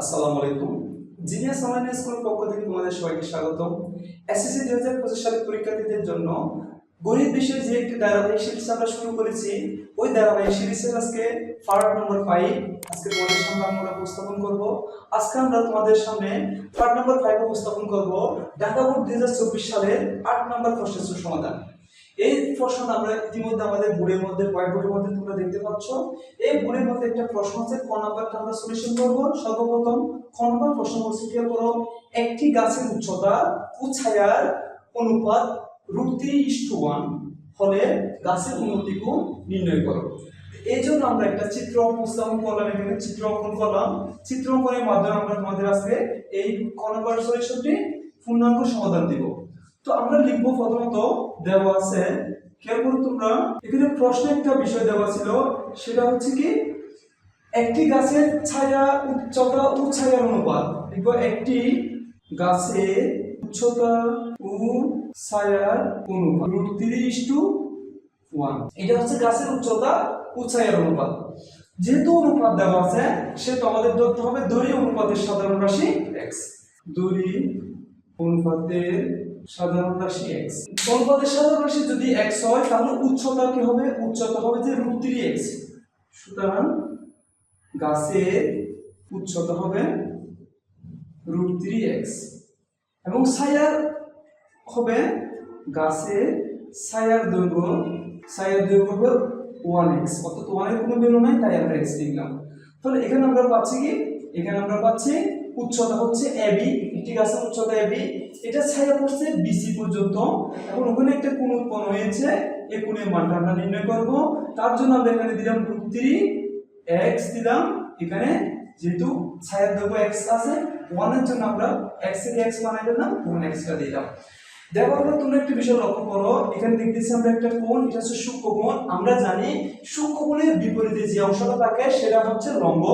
আসসালামু আলাইকুম। Genius online স্কুলের পক্ষ থেকে তোমাদের সবাইকে স্বাগতম। এসএসসি দুই হাজার পঁচিশ সালের পরীক্ষার্থীদের জন্য গণিত বিষয়ে যে একটি ধারাবাহিক সিরিজ আমরা শুরু করেছি, ওই ধারাবাহিক সিরিজের আজকে পার্ট নম্বর ফাইভ আজকে তোমাদের সামনে আমরা উপস্থাপন করব। আজকে আমরা তোমাদের সামনে পার্ট নম্বর ফাইভ উপস্থাপন করব, ঢাকা বোর্ড দুই হাজার চব্বিশ সালের আট নম্বর প্রশ্নের সমাধান। এই প্রশ্ন আমরা ইতিমধ্যে আমাদের বোর্ডের মধ্যে হোয়াইট বোর্ডের মধ্যে তোমরা দেখতে পাচ্ছ। এই বোর্ডের মধ্যে একটা প্রশ্ন আছে, ক নাম্বারটা আমরা সলিউশন করব? সর্বপ্রথম ক নম্বর প্রশ্ন বলছে কি করো। একটি গাছের উচ্চতা ও ছায়ার অনুপাত রুট থ্রি ইস্টু ওয়ান হলে গাছের উন্নতি কোণ নির্ণয় করো। এই জন্য আমরা একটা চিত্র উপস্থাপন করলাম, এখানে চিত্র অঙ্কন করলাম। চিত্র অঙ্কনের মাধ্যমে আমরা তোমাদের আজকে এই ক নম্বর সলিউশনটি পূর্ণাঙ্গ সমাধান দিব। তো আমরা লিখব প্রথমত, দেওয়া আছে খেয়াল করো তোমরা এখানে প্রশ্ন একটা বিষয় দেওয়া ছিল, সেটা হচ্ছে কি, একটি গাছের ছায়া উচ্চতা ও ছায়ার অনুপাত। লিখব একটি গাছে উচ্চতা ও ছায়ার অনুপাত। রুট তিরিশ টু ওয়ান। এটা হচ্ছে গাছের উচ্চতা ও ছায়ার অনুপাত। যেহেতু অনুপাত দেওয়া আছে, সেহেতু আমাদের ধরতে হবে দড়ি অনুপাতের সাধারণ রাশি এক্স দড়ি অনুপাতের সাধারণ রাশি এক্স অনুপাতের সাধারণ রাশি যদি এক্স হয়, তাহলে উচ্চতা কি হবে? উচ্চতা হবে যে রুট থ্রি এক্স সুতরাং গাছের উচ্চতা হবে রুট থ্রি এক্স এবং ছায়ার হবে গাছের ছায়ার দৈর্ঘ্য। ছায়ার দৈর্ঘ্য হবে ওয়ান এক্স অর্থাৎ ওয়ানের কোনো ভ্যালু নাই, তাই আমরা এক্স লিখলাম। তাহলে এখানে আমরা পাচ্ছি কি? এখানে আমরা পাচ্ছি উচ্চতা হচ্ছে এবি ঠিক আছে? উচ্চতা এবি এটা ছায়া পড়ছে বিসি পর্যন্ত। এখন ওখানে একটা কোন উৎপন্ন হয়েছে? এই কোণের মানটা আমরা নির্ণয় করব। তার জন্য আমরা এখানে দিলাম রুট থ্রি এক্স দিলাম। এখানে যেহেতু ছায়ার দৈর্ঘ্য এক্স আছে ওয়ানের জন্য আমরা এক্সের এক্স বানাই দিলাম ওয়ান এক্সটা দিলাম। দেখার আমরা তোমরা একটা বিষয় লক্ষ্য করো। এখানে দেখতেছি আমরা একটা কোণ, এটা হচ্ছে সূক্ষ্ম কোণ। আমরা জানি সূক্ষ্ম কোণের বিপরীতে যে অংশটা থাকে সেটা হচ্ছে লম্ব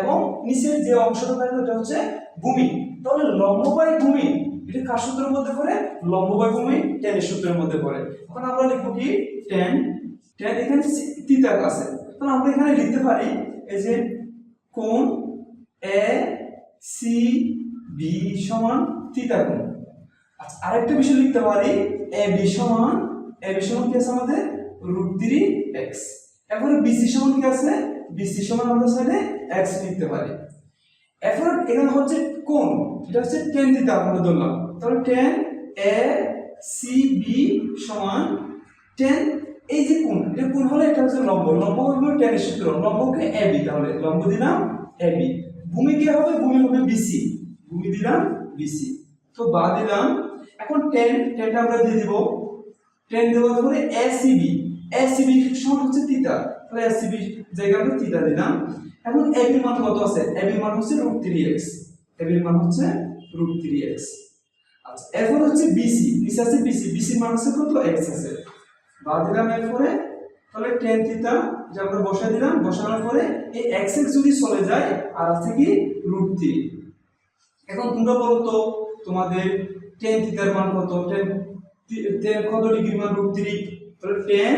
এবং নিচের যে অংশটা থাকে ওটা হচ্ছে ভূমি। তাহলে লম্ব বাই ভূমি, এটা কার সূত্রের মধ্যে পড়ে? লম্ব বাই ভূমি টেনের সূত্রের মধ্যে পড়ে। এখন আমরা লিখব কি? টেন টেন এখানে তিতা আছে। তাহলে আমরা এখানে লিখতে পারি এই যে কোণ এ সি বি সমান থিতা কোণ। আরেকটা বিষয় লিখতে পারি। এ বি সমান, এ বি সমান কি আছে আমাদের? Root three x. এখন বিসি সমান কি আছে? বিসি সমান আমরা সাইডে এক্স লিখতে পারি। এখন এখানে হচ্ছে কোণ। এটা হচ্ছে টেন থিতা আমরা ধরলাম। তাহলে টেন এ সি বি সমান টেন এই যে কোণ, এটা কোণ হলে এটা হচ্ছে লম্ব। লম্ব হবে টেনের সূত্র। লম্বকে এ বি তাহলে। লম্ব দিলাম এ বি। ভূমি কি হবে? ভূমি হবে বিসি ভূমি দিলাম বিসি তো বা দিলাম এখন টেন টেনটা আমরা দিয়ে দিব। টেন দেওয়ার পরে এসিবি এসিবি সমান হচ্ছে থিটা তাহলে এসিবি জায়গায় আমরা থিটা দিলাম। এখন এবির মান কত আছে? এবির মান হচ্ছে রুট থ্রি এক্স এবির মান হচ্ছে রুট থ্রি এক্স আচ্ছা এরপর হচ্ছে বিসি নিচে আছে বিসি বিসির মান হচ্ছে কত? এক্স আছে। বা দিলাম এরপরে। তাহলে টেন থিটা যে আমরা বসাই দিলাম, বসানোর পরে এই এক্স এক্স যদি চলে যায়, আর আছে কি? রুট থ্রি এখন তোমরা বলো তো, তোমাদের টেন থিটার মান কত? টেন টেন কত ডিগ্রি মান রুট থ্রি তাহলে টেন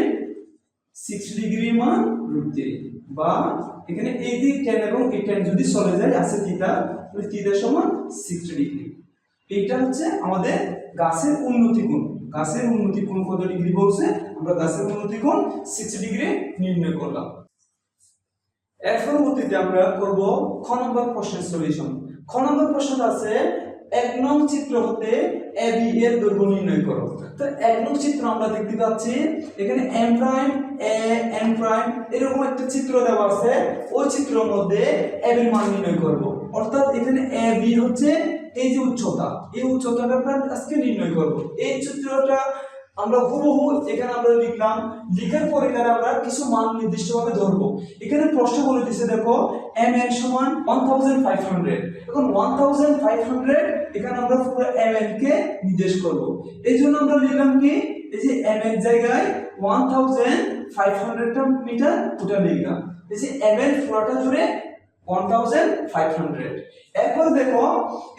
সিক্স ডিগ্রি মান রুট বা এখানে এই দিক টেন এবং এই টেন যদি চলে যায়, আছে থিটা তাহলে থিটা সমান সিক্সটি ডিগ্রি। এইটা হচ্ছে আমাদের গাছের উন্নতি কোণ গাছের উন্নতি কোণ কত ডিগ্রি বলছে? আমরা গাছের উন্নতি কোণ সিক্সটি ডিগ্রি নির্ণয় করলাম। এর পরবর্তীতে আমরা করব খ নম্বর প্রশ্নের সলিউশন খ নম্বর প্রশ্ন আছে এক নং চিত্র হতে এ বি এর দৈর্ঘ্য নির্ণয় করো। তো এক নং চিত্র আমরা দেখতে পাচ্ছি, এখানে M prime, A M prime এরকম একটা চিত্র দেওয়া আছে। ওই চিত্রের মধ্যে এ বির মান নির্ণয় করব। অর্থাৎ এখানে এ বি হচ্ছে এই যে উচ্চতা, এই উচ্চতাটা আমরা আজকে নির্ণয় করব। এই চিত্রটা আমরা হুবহু এখানে আমরা লিখলাম লিখার পর এখানে আমরা কিছু মান নির্দিষ্টভাবে ধরবো। এখানে প্রশ্ন বলে দিছে, দেখো এম এন সমান ওয়ান থাউজেন্ড ফাইভ হান্ড্রেড এখন ওয়ান থাউজেন্ড ফাইভ হান্ড্রেড এখানে আমরা পুরো এম এন কে নির্দেশ করব। এই জন্য আমরা লিখলাম কি? এই যে এম এন জায়গায় ওয়ান থাউজেন্ড ফাইভ হান্ড্রেডটা মিটার ওটা লিখলাম। এই যে এম এন পুরোটা জুড়ে ওয়ান ফাইভ হান্ড্রেড এরপর দেখো,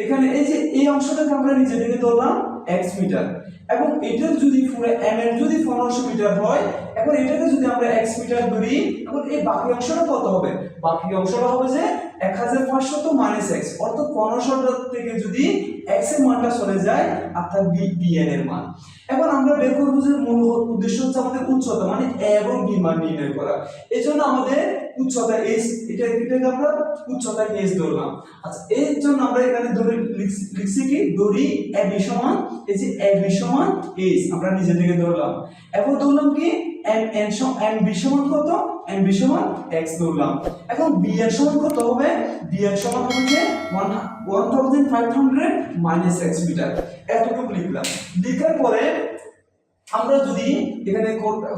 এখানে এই যে এই অংশটাকে আমরা নিজে দিকে ধরলাম এক্স মিটার। এবং এটার যদি পুরো এম এর যদি পনেরোশো মিটার হয়, এখন এটাকে যদি আমরা এক্স মিটার ধরি, এখন এই বাকি অংশটা কত হবে? বাকি অংশটা হবে যে এক হাজার পাঁচশত মাইনাস এক্স অর্থাৎ পনেরোশোটা থেকে যদি এক্সের মানটা চলে যায়, অর্থাৎ বি বি এন এর মান। এখন আমরা বের করব যে মূল উদ্দেশ্য হচ্ছে আমাদের উচ্চতা মানে এ এবং বি মান নির্ণয় করা। এই জন্য আমাদের উচ্চতা এস এটা এটাকে আমরা উচ্চতা এস ধরলাম। আচ্ছা এর জন্য আমরা এখানে ধরে লিখছি কি? ধরি এ বি সমান, এই যে এ বি সমান এস আমরা নিজে থেকে ধরলাম। এখন ধরলাম কি এম এন এম বি সমান কত? এম বি সমান এক্স ধরলাম। এখন বি এর সমান কত হবে? বি এর সমান যে one one thousand five hundred minus x metre এতটুকু লিখলাম। লিখার পরে আমরা যদি এখানে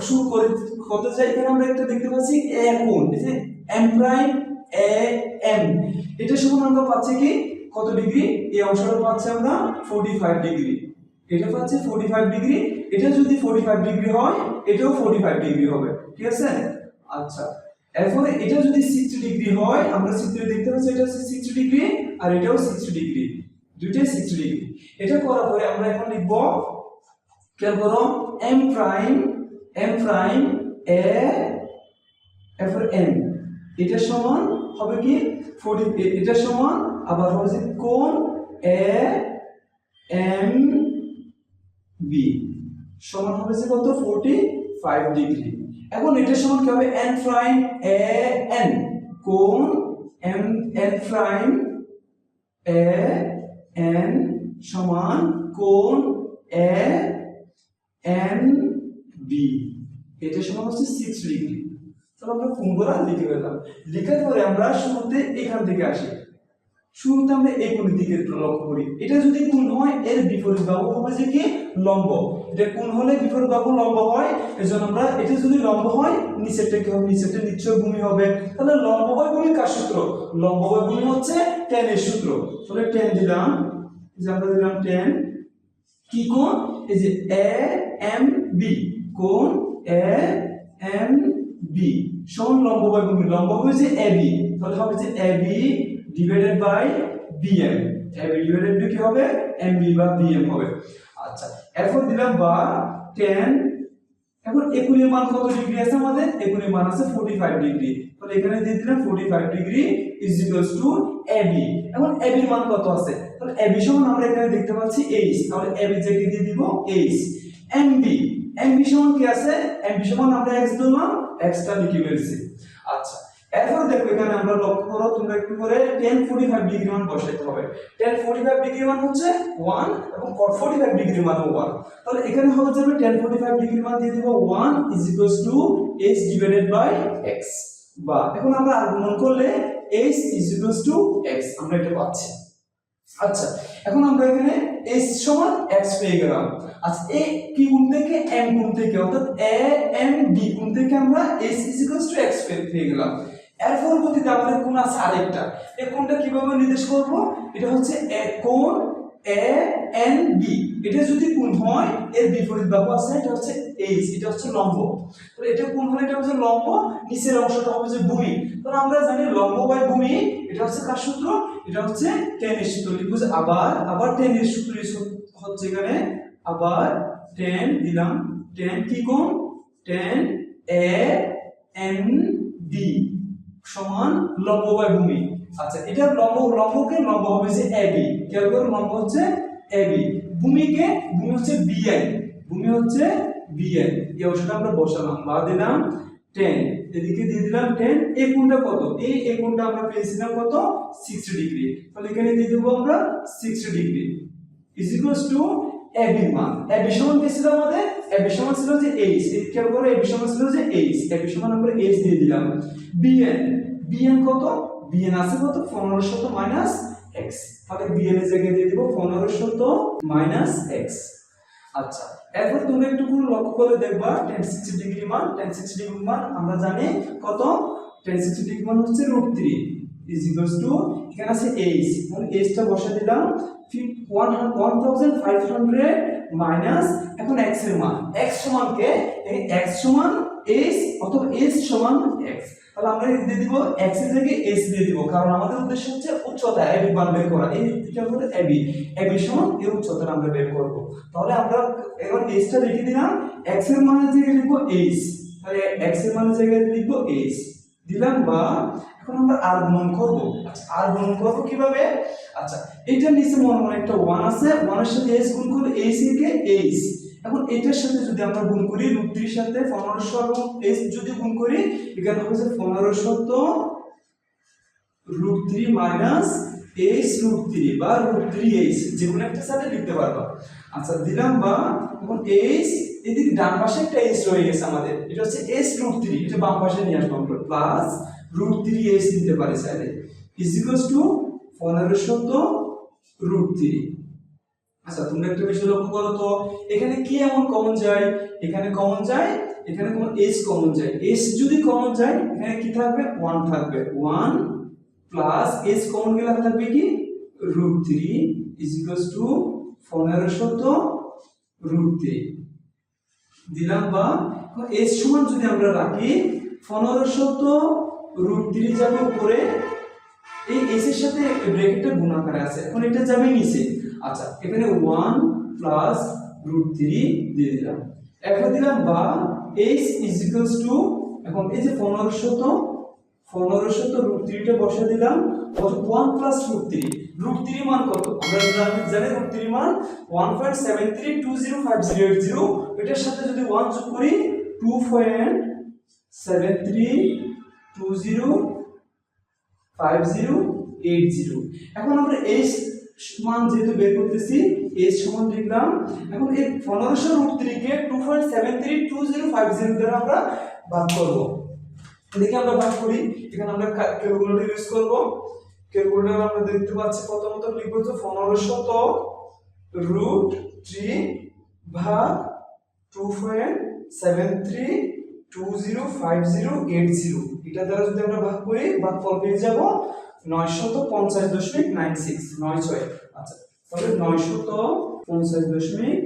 শুরু করে করতে চাই, এখানে আমরা একটা দেখতে পাচ্ছি এ কোণ এই এম প্রাইম এ এম এটা সমান আমরা পাচ্ছি কি? কত ডিগ্রি? এই অংশটা পাচ্ছি আমরা 45 ডিগ্রি। এটা পাচ্ছি 45 ডিগ্রি এটা যদি 45 ডিগ্রি হয়, এটাও 45 ডিগ্রি হবে। ঠিক আছে? আচ্ছা। এরপরে এটা যদি 60 ডিগ্রি হয়, আমরা চিত্রে দেখতে পাচ্ছি এটা হচ্ছে 60 ডিগ্রি আর এটাও 60 ডিগ্রি দুইটাই 60 ডিগ্রি এটা করার পরে আমরা এখন লিখব খেয়াল করো M prime M prime A এরপর এম এটা সমান হবে কি? ফোর্টি এটা সমান আবার হবে কোন এ এম বি সমান হবে যে কত? ফোর্টি ফাইভ ডিগ্রি এখন এটা সমান কি হবে? এন প্রাইম এ এন কোন M N prime A N সমান কোন এ এন বি এটা সমান হচ্ছে সিক্স ডিগ্রি তাহলে আমরা কোনগুলা লিখে ফেললাম লিখার পরে আমরা শুরুতে এখান থেকে আসি। শুরুতে আমরা এই কোণের দিকে লক্ষ্য করি। এটা যদি কোণ হয়, এর বিপরীত বাহু হবে যে কি? লম্ব। এটা কোণ হলে বিপরীত বাহু লম্ব হয়? এজন্য আমরা এটা যদি লম্ব হয়, নিচেরটা কি হবে? নিচেরটা নিশ্চয় ভূমি হবে। তাহলে লম্ব বাই ভূমি কার সূত্র? লম্ব বাই ভূমি হচ্ছে টেন এর সূত্র। তাহলে টেন দিলাম। যে আমরা দিলাম টেন কি কোণ? এই যে এ এম বি কোণ? এ এম বি সমান লম্ব বাই ভূমি। লম্ব হবে যে এ বি তাহলে হবে যে A B divided by BM B divided কি হবে? এম বি বিএম হবে। আচ্ছা এরপর দিলাম বা টেন এখন একুনের মান কত ডিগ্রি আছে আমাদের? একুনের মান আছে 45 ডিগ্রি। তাহলে এখানে দিয়ে দিলাম 45 degree is equals to AB এখন এবি মান কত আছে? তাহলে এবি সমান আমরা এখানে দেখতে পাচ্ছি এইচ তাহলে এবি জায়গায় দিয়ে দিব? এইচ এমবি এমবি সমান কি আছে? এমবি সমান আমরা এক্স দিলাম এক্সটা লিখে ফেলছি। আচ্ছা এরপর দেখো এখানে আমরা লক্ষ্য করো, তোমরা একটু করে টেন ফোর্টি ফাইভ ডিগ্রি মান বসাইতে হবে। টেন ফোর্টি ফাইভ ডিগ্রি মান হচ্ছে ওয়ান এবং কট ফোর্টি ফাইভ ডিগ্রি মান ওয়ান তাহলে এখানে হবে যাবে টেন ফোর্টি ফাইভ ডিগ্রি মান দিয়ে দিব one is equals to H divided by X বা এখন আমরা আগুন করলে H is equals to X আমরা এটা পাচ্ছি। আচ্ছা এখন আমরা এখানে s সমান x পেয়ে গেলাম। আচ্ছা a কি গুণ থেকে m গুণ থেকে, অর্থাৎ a, m, b গুণ থেকে আমরা s টু x পেয়ে পেয়ে গেলাম। এর পরবর্তীতে আমাদের কোন আছে আরেকটা। এই কোনটা কীভাবে নির্দেশ করব? এটা হচ্ছে a কোণ a n b এটা যদি কোন হয়, এর বিপরীত বাহু আছে, এটা হচ্ছে এইচ, এটা হচ্ছে লম্ব। তাহলে এটা কোন হলে এটা হচ্ছে লম্ব। নিচের অংশটা হবে যে ভূমি। তাহলে আমরা জানি লম্ব বাই ভূমি, এটা হচ্ছে কার সূত্র? এটা হচ্ছে টেন এর সূত্র। লিখব যে আবার আবার টেন এর সূত্র হচ্ছে এখানে। আবার টেন দিলাম। টেন কি কোণ টেন এ, এন ডি সমান লম্ব বাই ভূমি। আচ্ছা এটা লম্ব, লম্বকে লম্ব হবে যে এবি খেয়াল করো, লম্ব হচ্ছে এবি ভূমিকে, ভূমি হচ্ছে বিএন ভূমি হচ্ছে বিএন এই অংশটা আমরা বসালাম, বা দিলাম টেন এদিকে দিয়ে দিলাম টেন এ কোণটা কত? এই এই কোণটা আমরা পেয়েছিলাম কত? সিক্সটি ডিগ্রি তাহলে এখানে দিয়ে দেবো আমরা sixty degree is equals to AB মান। এবি সমান কি ছিল আমাদের? এবি সমান ছিল যে এইচ খেয়াল করো এবি সমান ছিল যে এইচ এবি সমান আমরা এইচ দিয়ে দিলাম। বি বিএন বিএন কত? বিএন আছে কত? পনেরো শত মাইনাস এক্স তাহলে বিএন এর জায়গায় দিয়ে দিব পনেরো শত মাইনাস এক্স আচ্ছা এরপর তুমি একটু লক্ষ্য করে দেখবা টেন সিক্সটি ডিগ্রি মান। টেন সিক্সটি ডিগ্রি মান আমরা জানি কত? টেন সিক্সটি ডিগ্রি মান হচ্ছে root three is equals to এখানে আছে এইচ তাহলে এইচটা বসে দিলাম one one thousand five hundred minus এখন এক্সের মান। এক্স সমান কে? সমান এইচ অথবা এইচ সমান এক্স তাহলে আমরা দিয়ে দিব এক্সের জায়গায় এইচ দিয়ে দিব, কারণ আমাদের উদ্দেশ্য হচ্ছে উচ্চতা এবি মান বের করা। এই এটা হলো এবি এবি সমান এই উচ্চতা আমরা বের করব। তাহলে আমরা এখন এইচটা লিখে দিলাম এক্সের মানের জায়গায় লিখব এইচ তাহলে এক্সের মানের জায়গায় লিখব এইচ দিলাম বা এখন আমরা আর গুণন করব। আচ্ছা আর গুণন করব কীভাবে? আচ্ছা এটার নিচে মনে মনে একটা ওয়ান আছে ওয়ানের সাথে এইচ গুণ করলে এইচ থেকে এইচ এখন এটার সাথে যদি আমরা গুণ করি রুট থ্রির সাথে পনেরোশো এবং এইচ যদি গুণ করি, এখানে হচ্ছে পনেরোশো তো root three minus H root three বা রুট থ্রি এইচ যে কোনো একটা সাথে লিখতে পারবা। আচ্ছা দিলাম বা এখন এইচ এদিকে ডান পাশে একটা এইচ রয়ে গেছে আমাদের, এটা হচ্ছে এইচ রুট থ্রি এটা বাম পাশে নিয়ে আসব আমরা প্লাস রুট থ্রি এইচ দিতে পারি, চাইলে। ইজ টু পনেরোশো তো রুট থ্রি আচ্ছা তোমরা একটা বিষয় লক্ষ্য করো তো, এখানে কি এমন কমন যায়? এখানে কমন যায়, এখানে কোন এস কমন যায়। এস যদি কমন যায়, এখানে কি থাকবে? ওয়ান থাকবে। ওয়ান প্লাস এস কমন গেলে থাকবে কি? রুট থ্রি ইজ টু পনেরো তো রুট থ্রি দিলাম বা? এইচ সমান যদি আমরা রাখি, পনেরো তো রুট থ্রি যাবে উপরে। এই এস এর সাথে ব্র্যাকেটটা গুণ আকারে আছে। এখন এটা যাবে নিচে। আচ্ছা এখানে ওয়ান প্লাস রুট থ্রি দিয়ে দিলাম। এখন দিলাম বা এইচ ইজ ইকুয়ালস টু এখন এই যে পনেরোশো তো পনেরোশো তো রুট থ্রিটা বসে দিলাম one plus root three root three মান কত? আমরা জানি রুট থ্রি মান one point seven three two zero five zero eight zero এটার সাথে যদি ওয়ান যোগ করি two point seven three two zero five zero eight zero এখন আমরা এই মান যেহেতু বের করতেছি এই সমান লিখলাম। এখন এই পনেরোশো root থ্রিকে two point seven three two zero five zero দ্বারা আমরা ভাগ করব। দেখি আমরা ভাগ করি। এখানে আমরা ক্যালকুলেটর ইউজ করব। ক্যালকুলেটর আমরা দেখতে পাচ্ছি প্রথমত লিখব পনেরোশো তো রুট থ্রি ভাগ two point seven three two zero five zero eight zero এটা দ্বারা যদি আমরা ভাগ করি ভাগ ফল পেয়ে যাব নয়শত পঞ্চাশ দশমিক নাইন সিক্স। নয় আচ্ছা নয়শত পঞ্চাশ দশমিক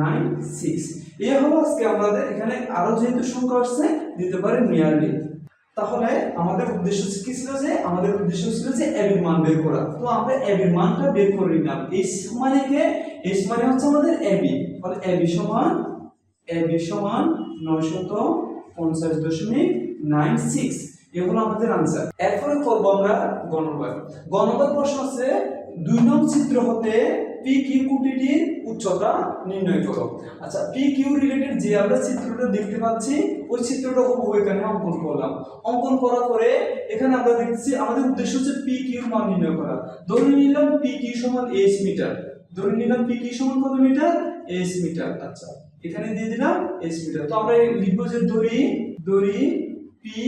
নাইন সিক্স। এ হলো আজকে আমাদের, এখানে আরও যেহেতু সংখ্যা আসছে, দিতে পারে নিয়ারলি। তাহলে আমাদের উদ্দেশ্য কি ছিল যে, আমাদের উদ্দেশ্য ছিল যে এবির মান বের করা। তো আমরা এবির মানটা বের করে নিলাম। এইচ মানে কে? এইচ মানে হচ্ছে আমাদের এবি তাহলে এবি সমান এবি সমান নয়শত পঞ্চাশ দশমিক নাইন সিক্স। এ আমাদের আনসার এরপরে করব আমরা গণবার গণবার প্রশ্ন আছে দুই নং চিত্র হতে পি কিউ কুটিটির উচ্চতা নির্ণয় করো। আচ্ছা পি কিউ রিলেটেড যে আমরা চিত্রটা দেখতে পাচ্ছি, ওই চিত্রটা হুবহু এখানে অঙ্কন করলাম। অঙ্কন করার পরে এখানে আমরা দেখছি, আমাদের উদ্দেশ্য হচ্ছে পি কিউ মান নির্ণয় করা। ধরে নিলাম পি কিউ সমান এইচ মিটার ধরে নিলাম পি কিউ সমান কত মিটার এইচ মিটার আচ্ছা এখানে দিয়ে দিলাম এইচ মিটার তো আমরা লিখব যে দড়ি দড়ি পি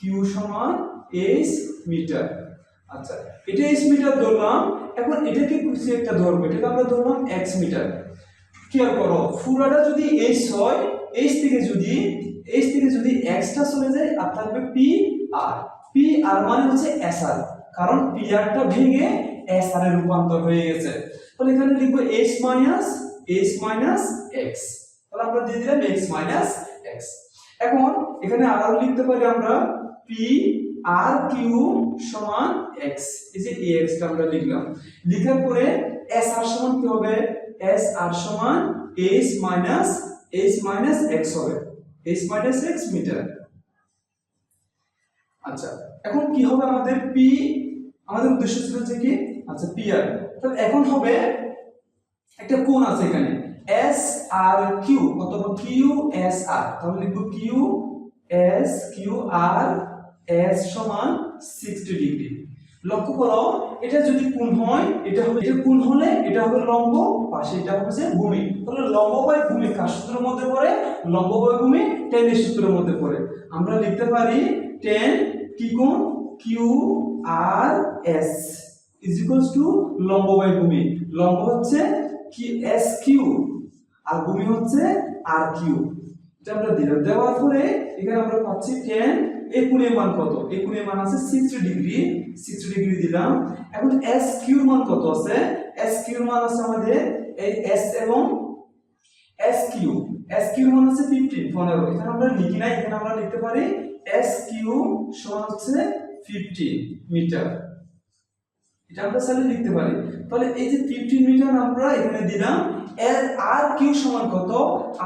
কিউ সমান এইচ মিটার আচ্ছা এটা এইচ মিটার ধরলাম, এখন এটাকে কিছু একটা ধরবো, এটাকে আমরা ধরলাম এক্স মিটার খেয়াল করো ফুরাটা যদি এইচ হয় এইচ থেকে যদি এইচ থেকে যদি এক্সটা চলে যায়, আর থাকবে পি আর পি আর মানে হচ্ছে এস আর কারণ পি আরটা ভেঙে এস আর এর রূপান্তর হয়ে গেছে। তাহলে এখানে লিখব H minus H minus X তাহলে আমরা দিয়ে দিলাম এক্স মাইনাস এক্স এখন এখানে আরও লিখতে পারি আমরা পি আর কিউ সমান এক্স এই যে এক্স টা আমরা লিখলাম। লিখার পরে এস আর সমান কি হবে? এস আর সমান H minus H minus X হবে। এইচ মাইনাস এক্স মিটার আচ্ছা এখন কি হবে আমাদের পি আমাদের উদ্দেশ্য ছিল যে কি? আচ্ছা পি আর তাহলে এখন হবে একটা কোণ আছে এখানে। এস আর কিউ অথবা কিউ এস আর তাহলে লিখব Q S Q R S সমান সিক্সটি ডিগ্রি লক্ষ্য করো, এটা যদি কোণ হয়, এটা হবে এটা কোণ হলে এটা হবে লম্ব, পাশে এটা হবে যে ভূমি। তাহলে লম্ব বাই ভূমি কার সূত্রের মধ্যে পড়ে? লম্ব বাই ভূমি টেনের সূত্রের মধ্যে পড়ে। আমরা লিখতে পারি টেন কি কোণ? Q R S is equals to লম্ব বাই ভূমি। লম্ব হচ্ছে কি এস কিউ আর ভূমি হচ্ছে আর কিউ এটা আমরা দিলাম দেওয়ার পরে এখানে আমরা পাচ্ছি টেন কোণের মান কত? কোণের মান আছে সিক্সটি ডিগ্রি সিক্সটি ডিগ্রি দিলাম। এখন এস কিউর মান কত আছে? এস কিউর মান আছে আমাদের এই এস এবং এস কিউ এস কিউ মান হচ্ছে ফিফটিন পনেরো। এখানে আমরা লিখি নাই, এখানে আমরা লিখতে পারি এস কিউ সমান হচ্ছে ফিফটিন মিটার এটা আমরা চাইলে লিখতে পারি। তাহলে এই যে ফিফটিন মিটার আমরা এখানে দিলাম, এর আর কিউ সমান কত?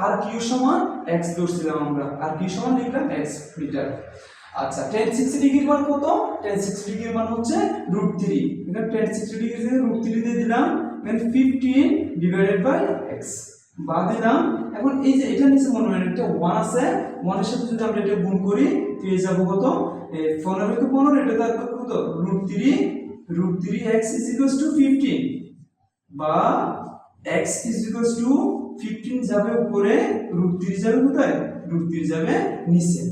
আর কিউ সমান এক্স ধরছিলাম আমরা। আর কিউ সমান লিখলাম এক্স মিটার আচ্ছা টেন সিক্সটি ডিগ্রির মান কত? টেন সিক্সটি ডিগ্রির মান হচ্ছে root three tan sixty degree থেকে রুট থ্রি দিয়ে দিলাম এখানে ফিফটিন ডিভাইডেড বাই এক্স বা দিলাম। এখন এই যে এটা নিচে মনে হয় একটা ওয়ান আছে ওয়ানের সাথে যদি আমরা এটা গুণ করি, পেয়ে যাব কত? পনেরো তো পনেরো, এটা থাকবে কত? Root three root three X is equals to fifteen বা X is equals to fifteen যাবে উপরে রুট থ্রি যাবে কোথায়? রুট থ্রি যাবে নিচে।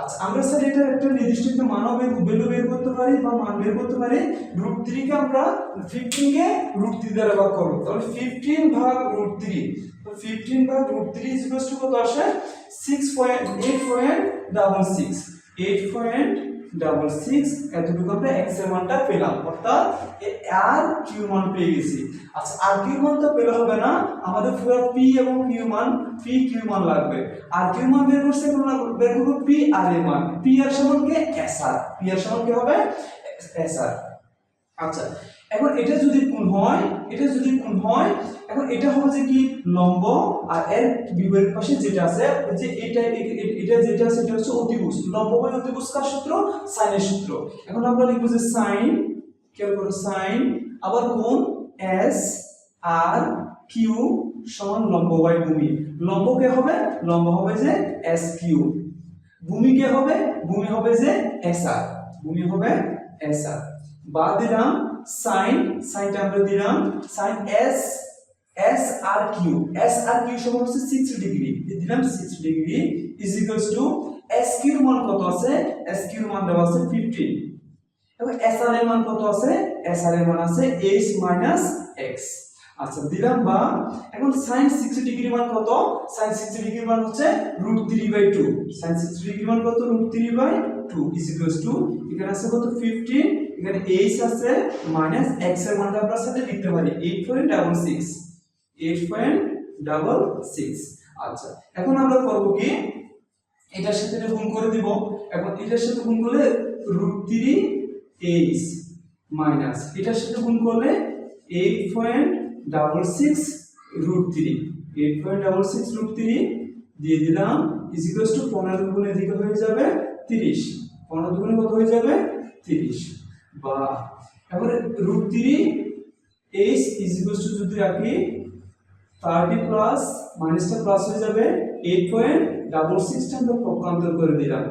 আচ্ছা আমরা স্যার এটা একটা নির্দিষ্ট একটা মানব ভ্যালু বের করতে পারি বা মান বের করতে পারি। রুট থ্রিকে আমরা ফিফটিন কে রুট থ্রি দ্বারা ভাগ করব। তাহলে ফিফটিন ভাগ রুট থ্রি ফিফটিন ভাগ রুট থ্রি ইজ কত আসে? Six point eight point double six eight point double six এতটুকু আমরা এক্সের মানটা পেলাম। অর্থাৎ আর কিউ মান পেয়ে গেছি। আচ্ছা আর কিউ মান তো পেলে হবে না। আমাদের পুরো পি এবং কিউ মান পি কিউ মান লাগবে। আর কিউ মান বের করতে গেলে আমরা বের করব পি আর এর মান। পি আর সমান কে? এস আর পি আর সমান কি হবে? এস আর আচ্ছা এখন এটা যদি কোণ হয়, এটা যদি কোণ হয়, এখন এটা হবে যে কি লম্ব আর এর বিপরীত পাশে যেটা আছে যে এটা এটা যেটা আছে এটা হচ্ছে অতিভুজ। লম্ব বাই অতিভুজ কার সূত্র? সাইনের সূত্র। এখন আমরা লিখব যে সাইন, খেয়াল করো সাইন, আবার কোণ এস আর কিউ সমান লম্ব বাই ভূমি। লম্ব কে হবে? লম্ব হবে যে এস কিউ। ভূমি কে হবে? ভূমি হবে যে এস আর। ভূমি হবে এস আর। বাদ দিলাম সাইন সাইনটা আমরা দিলাম, sine S S R Q. S R Q সমান হচ্ছে সিক্স ডিগ্রি দিলাম six degree is equals to S কিউর মান কত আছে? এস কিউর মান দেওয়া আছে ফিফটিন এবং এস আর এর মান কত আছে? এস আর এর মান আছে এইচ মাইনাস এক্স আচ্ছা দিলাম বা, এখন সাইন সিক্সটি ডিগ্রি মান কত? সাইন সিক্সটি ডিগ্রি মান হচ্ছে root three by two degree মান কত? Root three by two is equals to এখানে আছে কত? ফিফটিন এখানে এইচ আছে মাইনাস এক্সের মানটা আমরা সাথে লিখতে পারি eight point double six eight point double six আচ্ছা এখন আমরা করব কি? এটার সাথে গুণ করে দিব। এখন এটার সাথে গুণ করলে রুট থ্রি এইচ মাইনাস এটার সাথে গুণ করলে eight point double six root three eight point double six root three দিয়ে দিলাম ইজ ইকুয়ালস টু পনেরো গুণ এদিকে হয়ে যাবে তিরিশ। পনেরো দুগুণে কত হয়ে যাবে? তিরিশ। বা এবারে root three H is to যদি রাখি থার্টি প্লাস মাইনাসটা প্লাস হয়ে যাবে এইট পয়েন্ট ডাবল সিক্সটা আমরা পক্ষান্তর করে দিলাম।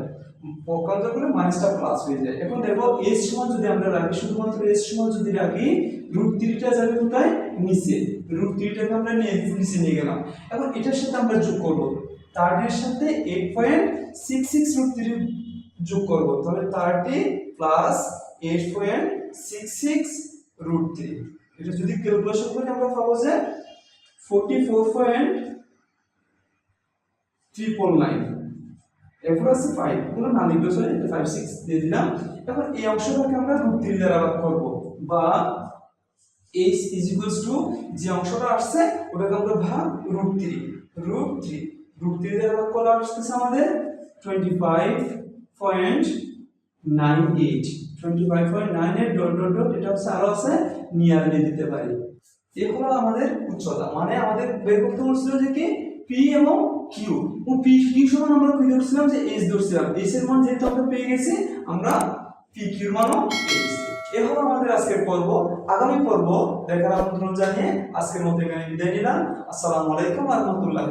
পক্ষান্তর করে মাইনাসটা প্লাস হয়ে যায়। এখন দেখো এস সমান যদি আমরা রাখি, শুধুমাত্র এস সমান যদি রাখি রুট থ্রিটা যাবে কোথায়? নিচে। রুট থ্রিটাকে আমরা নিয়ে নিচে নিয়ে গেলাম। এখন এটার সাথে আমরা যোগ করব। থার্টির সাথে eight point six six root three যোগ করব। তাহলে thirty plus eight point six six root three এটা যদি ক্যালকুলেশন করি, আমরা পাবো যে forty four point triple nine এরপর আছে ফাইভ কোনো না? ফাইভ সিক্স দিয়ে দিলাম। এখন এই অংশটাকে আমরা রুট থ্রি দ্বারা ভাগ করব। বা এইচ ইজ ইকুয়ালস টু যে অংশটা আসছে, ওটাকে আমরা ভাগ root three root three root three দ্বারা ভাগ করলে আসতেছে আমাদের twenty five point nine twenty five nine এটা দিতে পারি। এ আমাদের উচ্চতা মানে আমাদের পি এবং কিউ পি আমরা যে ধরছিলাম। এর মান যেহেতু আমরা পেয়ে গেছি, আমরা পি কিউর মানও পেয়ে গেছি। হলো আমাদের আজকের পর্ব। আগামী পর্ব দেখার আমন্ত্রণ জানিয়ে আজকের মতো এখানে বিদায় নিলাম। আসসালামু আলাইকুম রহমতুল্লাহ